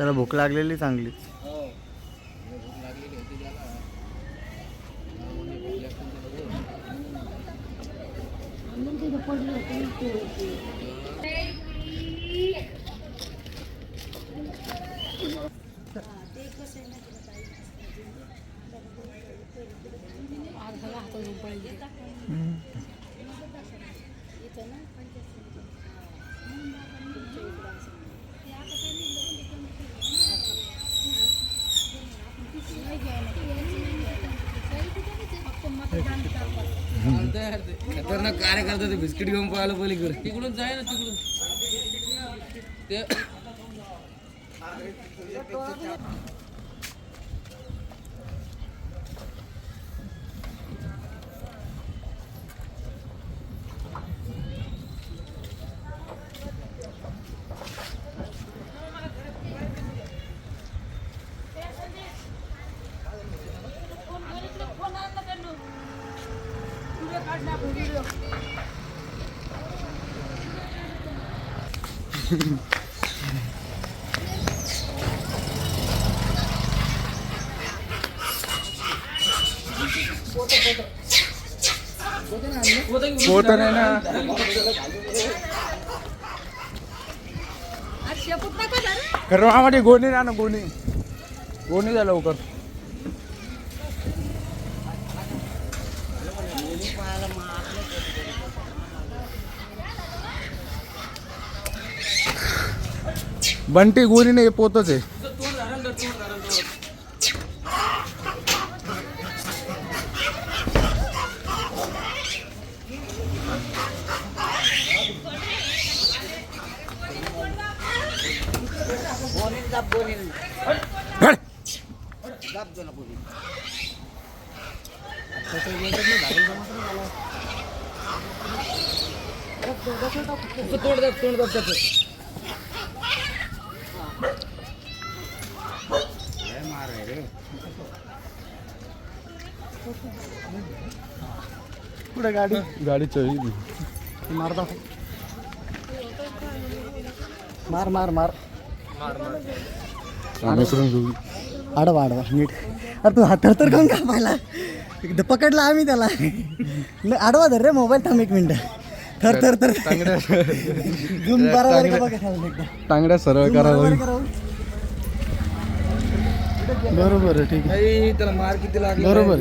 त्याला भूक लागलेली चांगली. हो. काय करतो ते बिस्किट घेऊन पळालं पलीकडे. तिकडून जाय ना तिकडून. ते होत नाही ना. कर्मामध्ये गोणी ना ना गोणी. गोणी द्या लवकर. बंटी गोणी नाही पोतच आहे हट! तोड दाब तोड पुढे गाडी. गाडी चोरी मार दाखव. मार मार मार. आडवा आडवा नीट. अरे तू हातर तर काऊन कापायला एकदा पकडला आम्ही त्याला. नाही, आडवा धर रे मोबाईल थांब एक मिनिट. थर थर थर झूम बरोबर टांगड्या सरळ करा बरोबर आहे का राहुल? बरोबर आहे ठीक आहे. त्याला मार किती लागला? बरोबर.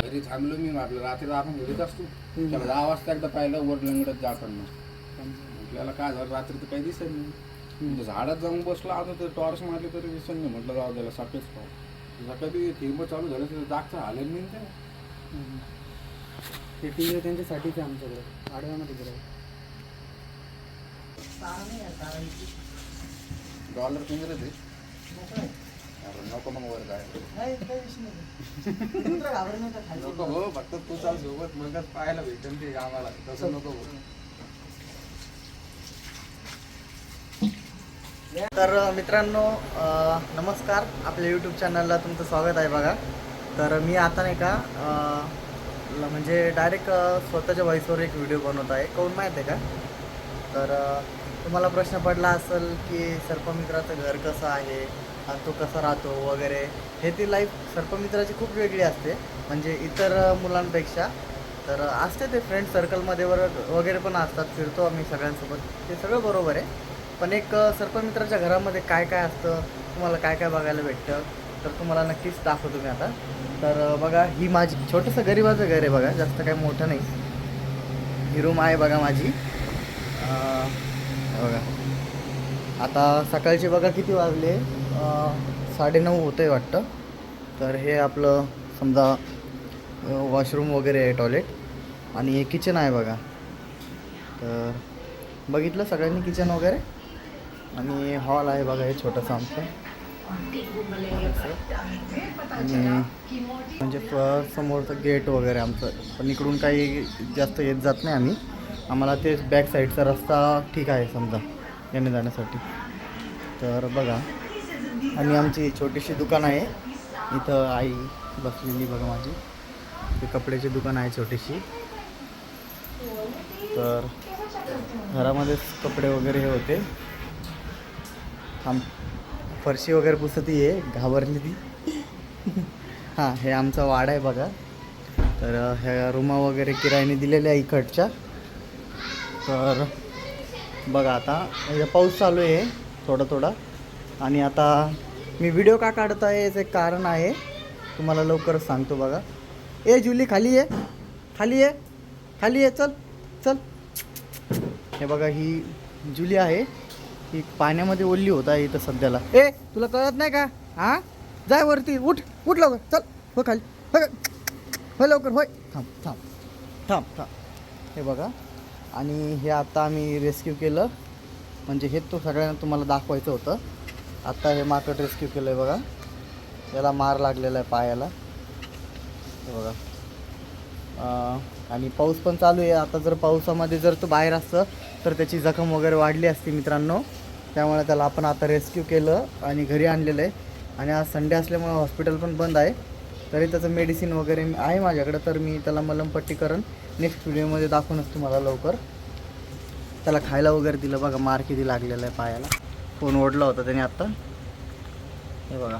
घरी थांबलो मी आपलं रात्री आपण घरीच असतो. त्याला दहा वाजता एकदा पाहिलं वर लंगडत जाताना आपल्याला काय झालं रात्री तर काही दिसत नाही. म्हणजे झाडात जाऊन बसलो आता तर टॉर्च मारली तरी दिसत नाही. म्हटलं जाऊ त्याला सकाळीच पाहू. सकाळी थेंब चालू झालं तर जागचं हालेल नाही ते ते टी व्ही त्यांच्यासाठीच आहे आमच्याकडे. आडव्यामध्ये डॉलर पिंजरच आहे अरे नको मग वर काय. नको हो फक्त तू चाल सोबत मगच पाहायला भेटेल ते आम्हाला. तसं नको हो. तर मित्रांनो नमस्कार. आपल्या यूट्यूब चॅनलला तुमचं स्वागत आहे बघा. तर मी आता नाही का म्हणजे डायरेक्ट स्वतःच्या व्हॉईसवर एक व्हिडिओ बनवत आहे. कोण माहीत आहे का? तर तुम्हाला प्रश्न पडला असेल की सर्पमित्राचं घर कसं आहे आणि तो कसा राहतो वगैरे हे ती लाईफ सर्पमित्राची खूप वेगळी असते. म्हणजे इतर मुलांपेक्षा तर असते ते फ्रेंड सर्कलमध्ये वर वगैरे पण असतात फिरतो आम्ही सगळ्यांसोबत. ते सगळं बरोबर आहे. पण एक सर्पमित्राच्या घरामध्ये काय काय असतं तुम्हाला काय काय बघायला भेटतं तर तुम्हाला नक्कीच दाखवतो मी आता. तर बघा ही माझी छोटंसं गरिबाचं घर आहे बघा जास्त काही मोठं नाही. ही रूम आहे बघा माझी. बघा. आता सकाळचे बघा किती वाजले? साडेनऊ होतं आहे वाटतं. तर हे आपलं समजा वॉशरूम वगैरे आहे टॉयलेट. आणि हे किचन आहे बघा. तर बघितलं सगळ्यांनी किचन वगैरे? आणि हॉल आहे बघा हे छोटंसं आमचं. आणि म्हणजे समोरचं गेट वगैरे आमचं. पण इकडून काही जास्त येत जात नाही आम्ही. आम्हाला तेच बॅक साईडचा रस्ता ठीक आहे समजा येणे जाण्यासाठी. तर बघा आणि आमची छोटीशी दुकान आहे. इथं आई बसलेली बघा माझी. ते कपड्याची दुकान आहे छोटीशी. तर घरामध्येच कपडे वगैरे हे होते. आम फरशी वगैरे पुसती आहे घाबरली ती. हां हे आमचा वाड आहे बघा. तर ह्या रूमा वगैरे किरायाने दिलेल्या इकडच्या. तर बघा आता इथं पाऊस चालू आहे थोडा थोडा. आणि आता मी व्हिडिओ का काढत आहे याचं एक कारण आहे. तुम्हाला लवकरच सांगतो बघा. ए जुली खाली ये. खाली ये. खाली ये. चल चल. हे बघा ही जुली आहे. ही पाण्यामध्ये ओल्ली होत आहे इथं सध्याला. ए तुला कळत नाही का? हां? जाय वरती. उठ उठ लवकर. चल. हो खाली. हो होय लवकर. होय. थांब थांब. थांब थांब. हे बघा. आणि हे आता आम्ही रेस्क्यू केलं. म्हणजे हे तो सगळ्यांना तुम्हाला दाखवायचं होतं. आत्ता हे माकड रेस्क्यू केलं आहे बघा. याला मार लागलेला आहे पायाला. हे बघा. आणि पाऊस पण चालू आहे. आता जर पावसामध्ये जर तो बाहेर असतं तर त्याची जखम वगैरे वाढली असती मित्रांनो. त्यामुळे त्याला आपण आता रेस्क्यू केलं आणि घरी आणलेलं आहे. आणि आज संडे असल्यामुळे हॉस्पिटल पण बंद आहे. तरी त्याचं मेडिसिन वगैरे आहे माझ्याकडं तर मी त्याला मलमपट्टी करण नेक्स्ट व्हिडिओमध्ये दाखवूनच तुम्हाला लवकर. त्याला खायला वगैरे दिलं बघा मार किती लागलेला आहे पायाला. फोन ओढला होता त्याने आत्ता हे बघा.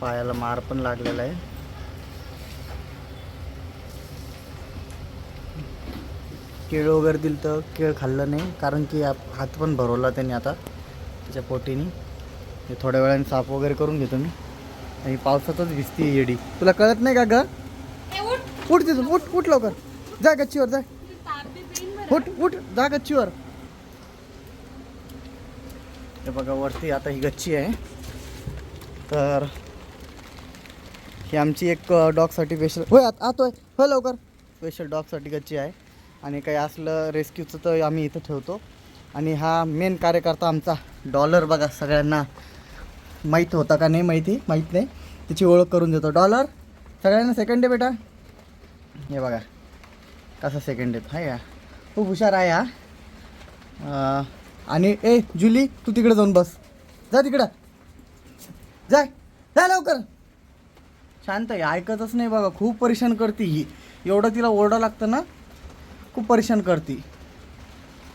पायाला मार पण लागलेला आहे. केळ वगैरे दिलं तर केळ खाल्लं नाही कारण की हात पण भरवला त्यांनी आता त्याच्या पोटीने. हे थोड्या वेळाने साफ वगैरे करून घेतो मी आणि पावसातच भिजती येडी. तुला कळत नाही का ग? उठ तिथून उठ उठ लवकर. जा गच्चीवर जा. उठ उठ जा गच्चीवर. हे बघा वरती आता ही गच्ची आहे. तर ही आमची एक डॉगसाठी स्पेशल होय आतोय. होय लवकर. स्पेशल डॉगसाठी गच्ची आहे. आणि काही असलं रेस्क्यूचं तर आम्ही इथं ठेवतो. आणि हा मेन कार्यकर्ता आमचा डॉलर बघा सगळ्यांना माहीत होता का नाही माहिती? माहीत नाही. त्याची ओळख करून देतो. डॉलर सगळ्यांना सेकंड डे बेटा. हे बघा. कसा सेकंड आहे? हाय खूप हुशार आहे हा आणि ए जुली तू तिकडे जाऊन बस. जा तिकडं. जाय जा लवकर. शांत आहे. ऐकतच नाही बघा. खूप परेशान करते ही. एवढं तिला ओरडा लागतं ना खूप परेशान करते.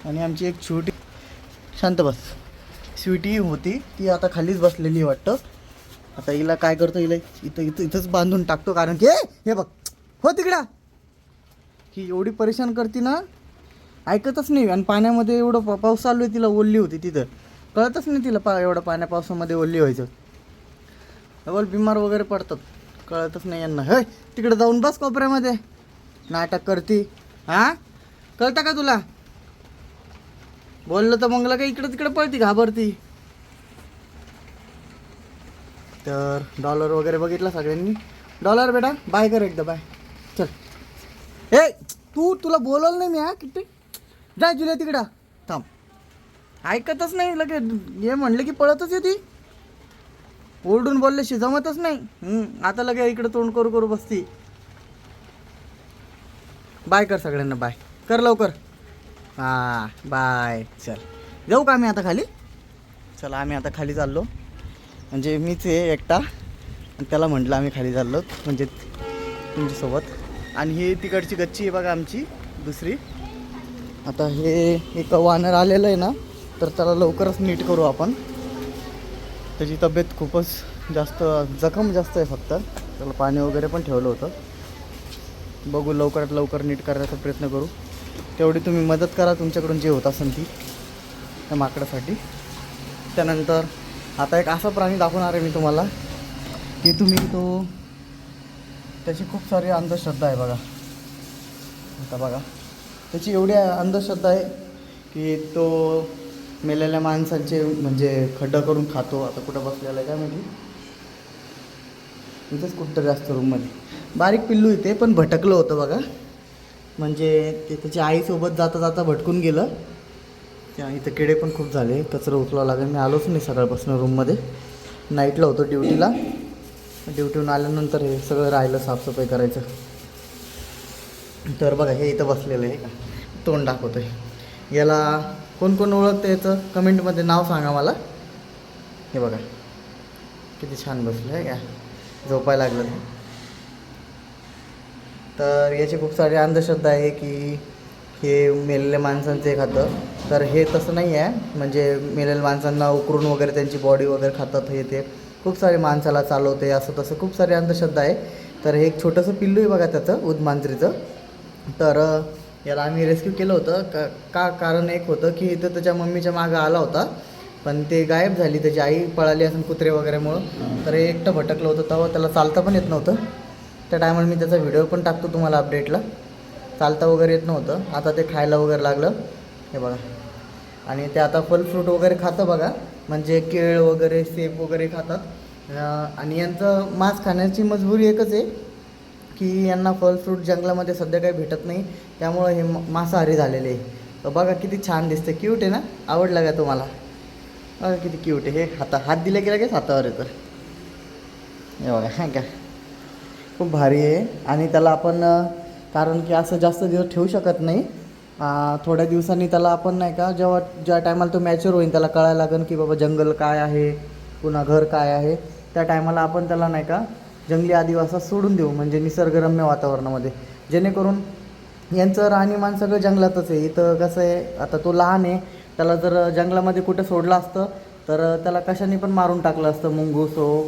आणि आमची एक छोटी शांत बस. स्वीटी होती. ती आता खालीच बसलेली वाटतं. आता हिला काय करतो? हिला इथं इथं इथंच बांधून टाकतो. कारण की हे बघ. हो तिकडा. ही एवढी परेशान करते ना ऐकतच नाही. आणि पाण्यामध्ये एवढं पा- पाऊस चालू आहे तिला ओल्ली होती तिथं. कळतच नाही तिला पा एवढं पाण्या पावसामध्ये ओल्ली व्हायचं. डबल बिमार वगैरे पडतात. कळतच नाही यांना. होय तिकडे जाऊन बस कोपऱ्यामध्ये. नाटक करती. हां कळतं का तुला? बोललं तर मंगला का इकडं तिकडे पळती घाबरती. तर डॉलर वगैरे बघितला सगळ्यांनी? डॉलर बेटा बाय कर एकदा बाय. चल. ए तू तुला बोलवलं नाही मी हा किती जाय जुल्या तिकडं. थांब. ऐकतच नाही लगे हे म्हणलं की पळतच येते. ओरडून बोलल्याशी जमतच नाही. आता लगे इकडं तोंड करू करू बसती. बाय कर सगळ्यांना बाय कर लवकर. हां बाय चल. जाऊ का आम्ही आता खाली? चला आम्ही आता खाली चाललो. म्हणजे मीच आहे एकटा. आणि त्याला म्हटलं आम्ही खाली चाललो. म्हणजे, म्हणजे तुमच्यासोबत आणि ही तिकडची गच्ची आहे बघा आमची दुसरी. आता हे एक वानर आलेलं आहे ना तर त्याला लवकरच नीट करू आपण. त्याची तब्येत खूपच जास्त जखम जास्त आहे फक्त. त्याला पाणी वगैरे पण ठेवलं होतं. बघू लवकरात लवकर नीट करायचा प्रयत्न करू. तेवढी तुम्ही मदत करा तुमच्याकडून जे होत असेल ती त्या माकडासाठी. त्यानंतर आता एक असा प्राणी दाखवणार आहे मी तुम्हाला की तुम्ही तो त्याची खूप सारी अंधश्रद्धा आहे बघा. आता बघा. त्याची एवढी अंधश्रद्धा आहे की तो मेलेल्या माणसांचे म्हणजे खड्डा करून खातो. आता कुठं बसलेला आहे काय म्हणजे इथंच कुठं जास्त रूममध्ये बारीक पिल्लू इथे पण भटकलं होतं बघा. म्हणजे ते त्याच्या आईसोबत जाता जाता भटकून गेलं. त्या इथं किडे पण खूप झाले. कचरा उचलावं लागेल. मी आलोच नाही सकाळपासून रूममध्ये नाईटला होतो ड्युटीला ड्युटीहून आल्यानंतर हे सगळं राहिलं साफसफाई करायचं. तर बघा हे इथं बसलेलं आहे. का तोंड दाखवतो आहे याला कोण कोण ओळखतं याचं? कमेंटमध्ये नाव सांगा मला. हे बघा. किती छान बसलं आहे का झोपायला लागलं तर याची खूप सारी अंधश्रद्धा आहे की हे मेलेल्या माणसांचे खातं तर हे तसं नाही आहे. म्हणजे मेलेल्या माणसांना उकरून वगैरे त्यांची बॉडी वगैरे खातात हे ते. खूप सारे माणसाला चालवते असं तसं खूप सारे अंधश्रद्धा आहे. तर हे एक छोटंसं पिल्लू आहे बघा त्याचं उदमांजरीचं. तर याला आम्ही रेस्क्यू केलं होतं. का का कारण एक होतं की इथं त्याच्या मम्मीच्या मागं आला होता. पण ते गायब झाली त्याची आई पळाली असून कुत्रे वगैरेमुळं. तर हे एकटं भटकलं होतं तेव्हा त्याला चालता पण येत नव्हतं. त्या टायमाला मी त्याचा व्हिडिओ पण टाकतो तुम्हाला अपडेटला चालता वगैरे येत नव्हतं. आता ते खायला वगैरे लागलं. हे बघा. आणि ते आता फल फ्रूट वगैरे खातं बघा. म्हणजे केळ वगैरे सेप वगैरे खातात. आणि यांचं मांस खाण्याची मजबुरी एकच आहे की यांना फल फ्रूट जंगलामध्ये सध्या काही भेटत नाही. त्यामुळं हे मांसाहारी झालेले आहे. बघा किती छान दिसते क्यूट आहे ना? आवडलं का तुम्हाला? बघा किती क्यूट आहे. हे हाता हात दिले की लगेच हातावर येतं. हे बघा हां का? खूप भारी आहे. आणि त्याला आपण कारण की असं जास्त दिवस ठेवू शकत नाही. थोड्या दिवसांनी त्याला आपण नाही का जेव्हा ज्या टायमाला तो मॅच्युअर होईल त्याला कळायला लागेल की बाबा जंगल काय आहे पुन्हा घर काय आहे त्या टायमाला आपण त्याला नाही का जंगली आदिवासात सोडून देऊ म्हणजे निसर्गरम्य वातावरणामध्ये. जेणेकरून यांचं राहणीमान सगळं जंगलातच आहे. इथं कसं आहे आता तो लहान आहे त्याला जर जंगलामध्ये कुठं सोडलं असतं तर त्याला कशाने पण मारून टाकलं असतं मुंगूस हो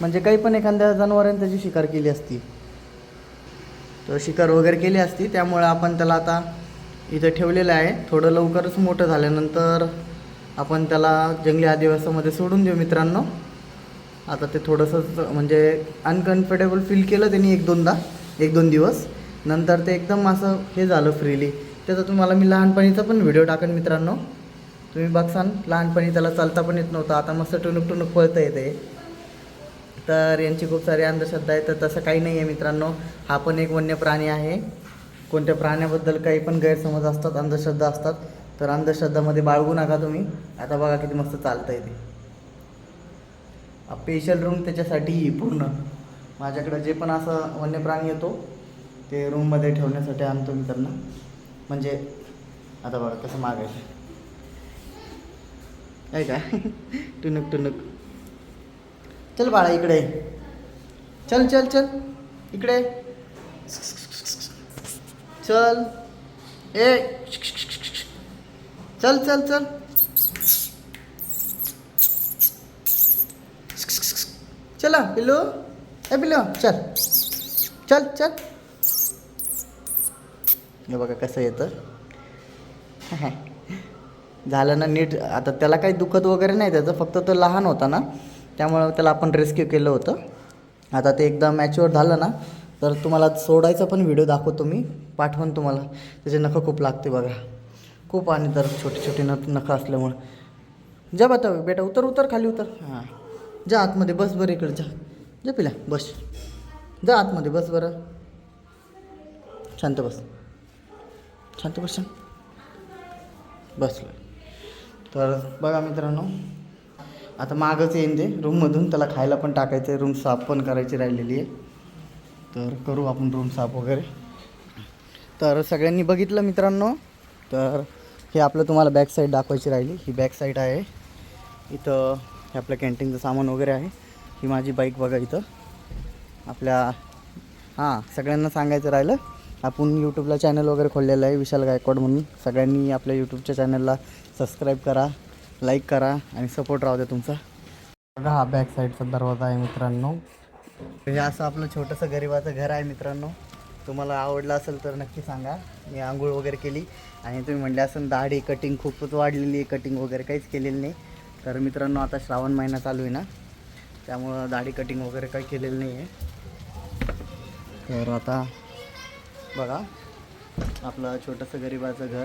म्हणजे काही पण एखाद्या जनावरांनी त्याची शिकार केली असती. तर शिकार वगैरे केली असती त्यामुळे आपण त्याला आता इथं ठेवलेलं आहे. थोडं लवकरच मोठं झाल्यानंतर आपण त्याला जंगली आदिवासामध्ये सोडून देऊ मित्रांनो. आता ते थोडंसं म्हणजे अनकम्फर्टेबल फील केलं त्यांनी एक दोनदा एक दोन दिवस. नंतर ते एकदम असं हे झालं फ्रीली त्याचा तुम्हाला मी लहानपणीचा पण व्हिडिओ टाकेन मित्रांनो. तुम्ही बघसान लहानपणी त्याला चालता पण येत नव्हतं. आता मस्त टुनुक टुनुक पळता येते तर यांची खूप सारी अंधश्रद्धा आहे तर तसं काही नाही आहे मित्रांनो. हा पण एक वन्य प्राणी आहे. कोणत्या प्राण्याबद्दल काही पण गैरसमज असतात अंधश्रद्धा असतात तर अंधश्रद्धामध्ये बाळगू नका तुम्ही. आता बघा किती मस्त चालता येते ते स्पेशल रूम त्याच्यासाठी पूर्ण. माझ्याकडे जे पण असं वन्य प्राणी येतो ते रूममध्ये ठेवण्यासाठी आणतो मी त्यांना. म्हणजे आता बघा कसं मागायचं. काय का? टुनक टुनुक चल बाळा इकडे. चल चल चल. इकडे. चल. ए चल चल चल. चला पिल्लू. ए पिल्लू चल. चल चल. हे बघा कसं येतं. झालं ना नीट. आता त्याला काही दुखत वगैरे नाही त्याचं फक्त तो लहान होता ना त्यामुळं त्याला आपण रेस्क्यू केलं होतं. आता ते एकदा मॅच्युअर झालं ना तर तुम्हाला सोडायचा पण व्हिडिओ दाखवतो मी पाठवून तुम्हाला. त्याचे नखं खूप लागते बघा. खूप आणि तर छोटे छोटे न नखं असल्यामुळं. जा बाता बेटा उतर उतर खाली उतर. हां. जा आतमध्ये बस बरं इकडे जा. जा पिला बस. जा आतमध्ये बस बरं. शांत बस. शांत बस शांत. बसलं तर बघा मित्रांनो आता मागच येईन ते रूममधून त्याला खायला पण टाकायचं आहे रूम साफ पण करायची राहिलेली आहे. तर करू आपण रूम साफ वगैरे. तर सगळ्यांनी बघितलं मित्रांनो? तर हे आपलं तुम्हाला बॅक साईड दाखवायची राहिली. ही बॅक साईड आहे. इथं हे आपलं कॅन्टीनचं सामान वगैरे आहे. ही माझी बाईक बघा इथं. आपल्या हां सगळ्यांना सांगायचं राहिलं. आपण यूट्यूबला चॅनल वगैरे खोललेलं आहे विशाल गायकवाड म्हणून. सगळ्यांनी आपल्या यूट्यूबच्या चॅनलला सबस्क्राईब करा लाईक करा आणि सपोर्ट राहू द्या तुमचा. बघा हा बॅक साईडचा दरवाजा आहे मित्रांनो. हे असं आपलं छोटंसं गरिबाचं घर आहे मित्रांनो. तुम्हाला आवडलं असेल तर नक्की सांगा. मी आंघोळ वगैरे केली. आणि तुम्ही म्हणले असेल दाढी कटिंग खूपच वाढलेली आहे कटिंग वगैरे काहीच केलेली नाही. तर मित्रांनो आता श्रावण महिना चालू आहे ना. त्यामुळं दाढी कटिंग वगैरे काही केलेलं नाही आहे. तर आता बघा आपलं छोटंसं गरिबाचं घर.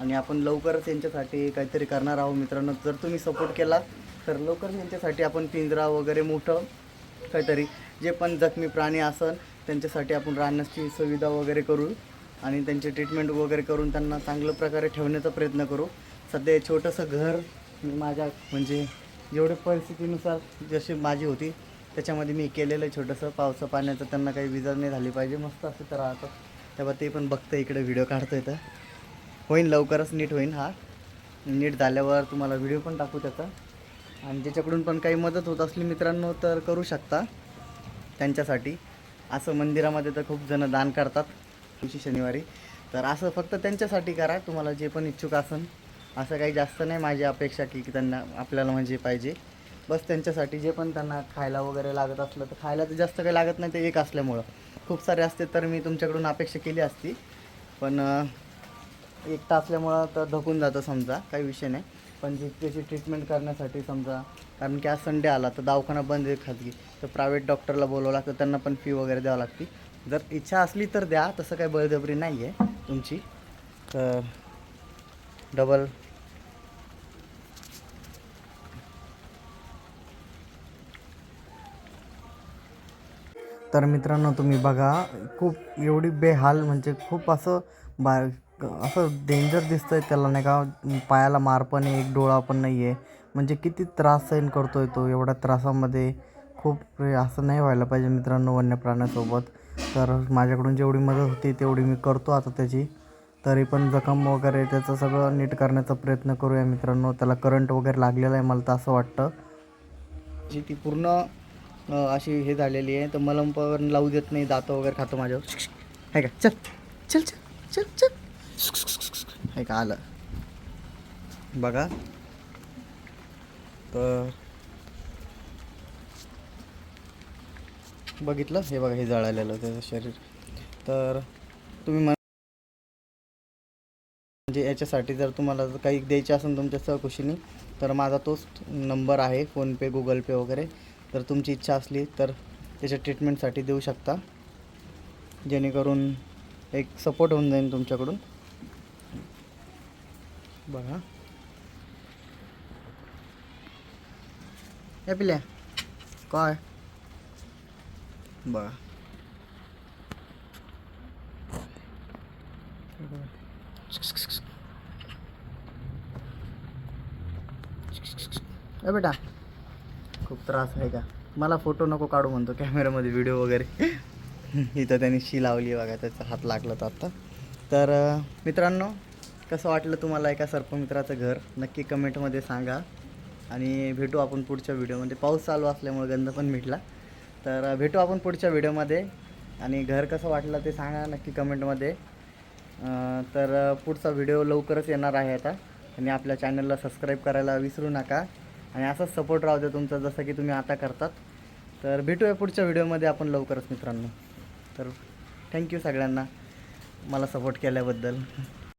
आणि आपण लवकरच यांच्यासाठी काहीतरी करणार आहोत मित्रांनो. जर तुम्ही सपोर्ट केला तर लवकरच यांच्यासाठी आपण पिंजरा वगैरे मोठं काहीतरी जे पण जखमी प्राणी असन त्यांच्यासाठी आपण राहण्याची सुविधा वगैरे करू आणि त्यांची ट्रीटमेंट वगैरे करून त्यांना चांगल्या प्रकारे ठेवण्याचा प्रयत्न करू. सध्या छोटंसं घर मी माझ्या म्हणजे जेवढे परिस्थितीनुसार जशी माझी होती त्याच्यामध्ये मी केलेलं आहे छोटंसं. पावसा पाण्याचं त्यांना काही विजा नाही झाली पाहिजे. मस्त असं तर राहतं तेव्हा ते पण बघतं इकडे व्हिडिओ काढतं येतं होईन लवकरच नीट होईन हा. नीट झाल्यावर तुम्हाला व्हिडिओ पण टाकू त्याचा. आणि ज्याच्याकडून पण काही मदत होत असली मित्रांनो तर करू शकता त्यांच्यासाठी. असं मंदिरामध्ये तर खूप जण दान करतात दिवशी शनिवारी. तर असं फक्त त्यांच्यासाठी करा. तुम्हाला जे पण इच्छुक असन असं काही जास्त नाही. माझी अपेक्षा की की त्यांना आपल्याला म्हणजे पाहिजे. बस त्यांच्यासाठी जे पण त्यांना खायला वगैरे लागत असलं तर खायला तर जास्त काही लागत नाही. ते एक असल्यामुळं. खूप सारे असते तर मी तुमच्याकडून अपेक्षा केली असती. पण एकटा असल्यामुळं तर धकून जातं समजा. काही विषय नाही. पण जी त्याची ट्रीटमेंट करण्यासाठी समजा कारण की आज संडे आला तर दवाखाना बंद आहे खाजगी तर प्रायव्हेट डॉक्टरला बोलावं लागतं त्यांना पण फी वगैरे द्यावं लागते. जर इच्छा असली तर द्या तसं काही बळजबरी नाही आहे तुमची. तर डबल तर मित्रांनो तुम्ही बघा खूप एवढी बेहाल म्हणजे खूप असं बा असं डेंजर दिसतंय त्याला नाही का? पायाला मार पण आहे एक डोळा पण नाही आहे म्हणजे किती त्रास सहन करतोय तो एवढ्या त्रासामध्ये खूप असं नाही व्हायला पाहिजे मित्रांनो वन्य प्राण्यासोबत. तर माझ्याकडून जेवढी मदत होती तेवढी मी करतो आता त्याची. तरी पण जखम वगैरे त्याचं सगळं नीट करण्याचा प्रयत्न करूया मित्रांनो. त्याला करंट वगैरे लागलेला आहे मला तर असं वाटतं. जी ती पूर्ण अशी हे झालेली आहे तर मलम पण लावू देत नाही दातं वगैरे खातो माझ्यावर. आहे का? चल चल चल चल चल. हे का आलं? बघा. तर बघितलं? हे बघा हे जळालेलं त्याचं शरीर. तर तुम्ही म्हणजे याच्यासाठी जर तुम्हाला जर काही द्यायचे असेल तुमच्या सहकुशीने तर माझा तोच नंबर आहे फोनपे गुगल पे वगैरे. तर तुमची इच्छा असली तर त्याच्या ट्रीटमेंटसाठी देऊ शकता. जेणेकरून एक सपोर्ट होऊन जाईल तुमच्याकडून. बघा. या पिल्या. काय बघा. ए बेटा. खूप त्रास आहे का? मला फोटो नको काढू म्हणतो कॅमेऱ्यामध्ये व्हिडिओ वगैरे. इथं त्यांनी शी लावली बघा त्याचा हात लागला तर आत्ता तर मित्रांनो कसं वाटलं तुम्हाला एका सर्पमित्राचं घर? नक्की कमेंटमध्ये सांगा. आणि भेटू आपण पुढच्या व्हिडिओमध्ये. पाऊस चालू असल्यामुळे गंध पण मिटला तर भेटू आपण पुढच्या व्हिडिओमध्ये. आणि घर कसं वाटलं ते सांगा नक्की कमेंटमध्ये. तर पुढचा व्हिडिओ लवकरच येणार आहे आता. आणि आपल्या चॅनलला सबस्क्राईब करायला विसरू नका. आणि असाच सपोर्ट राहू द्या तुमचा जसं की तुम्ही आता करतात. तर भेटूया पुढच्या व्हिडिओमध्ये आपण लवकरच मित्रांनो. तर थँक्यू सगळ्यांना. मला सपोर्ट केल्याबद्दल.